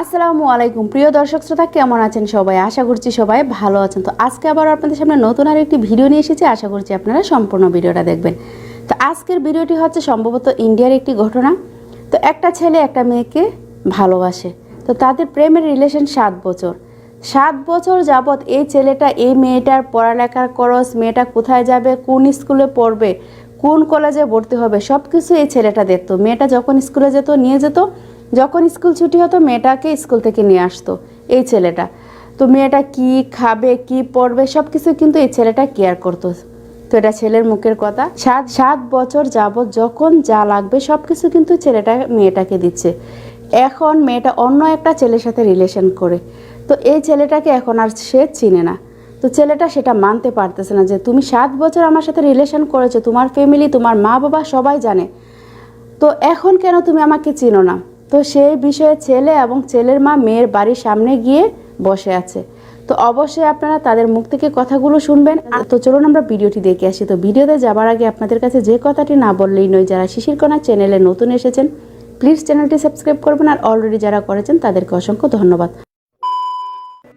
আসসালামু আলাইকুম। প্রিয় দর্শক শ্রোতা, কেমন আছেন সবাই? আশা করছি সবাই ভালো আছেন। তো আজকে আবার আপনাদের সামনে নতুন আর একটি ভিডিও নিয়ে এসেছি। আশা করছি আপনারা সম্পূর্ণ ভিডিওটা দেখবেন। তো আজকের ভিডিওটি হচ্ছে সম্ভবত ইন্ডিয়ার একটি ঘটনা। তো একটা ছেলে একটা মেয়েকে ভালোবাসে। তো তাদের প্রেমের রিলেশন সাত বছর। সাত বছর যাবৎ এই ছেলেটা, এই মেয়েটার পড়ালেখার খরচ, মেয়েটা কোথায় যাবে, কোন স্কুলে পড়বে, কোন কলেজে ভর্তি হবে সব কিছু এই ছেলেটা দেখতো। মেয়েটা যখন স্কুলে যেত, নিয়ে যেত যখন স্কুল ছুটি হতো, মেয়েটাকে স্কুল থেকে নিয়ে আসতো। এই ছেলেটা। তো মেয়েটা কি খাবে, কি পড়বে সব কিছু কিন্তু এই ছেলেটা কেয়ার করতো। তো এটা ছেলের মুখের কথা। সাত সাত বছর যাবৎ যখন যা লাগবে সব কিছু কিন্তু ছেলেটা, মেয়েটাকে দিচ্ছে। এখন মেয়েটা অন্য একটা ছেলের সাথে রিলেশন করে। তো এই ছেলেটাকে এখন আর সে চিনে না। তো ছেলেটা সেটা মানতে পারতেছে না যে, তুমি সাত বছর আমার সাথে রিলেশন করেছ, তোমার ফ্যামিলি তোমার মা বাবা সবাই জানে। তো এখন কেন তুমি আমাকে চিনো না? তো সেই বিষয়ে ছেলে এবং ছেলের মা মেয়ের বাড়ির সামনে গিয়ে বসে আছে। তো অবশ্যই আপনারা তাদের মুখ থেকে কথাগুলো শুনবেন। আর তো চলুন আমরা ভিডিওটি দেখে আসি। তো ভিডিওতে যাবার আগে আপনাদের কাছে যে কথাটি না বললেই নয়, যারা শিশির কণা চ্যানেলে নতুন এসেছেন প্লিজ চ্যানেলটি সাবস্ক্রাইব করবেন। আর অলরেডি যারা করেছেন, তাদেরকে অসংখ্য ধন্যবাদ।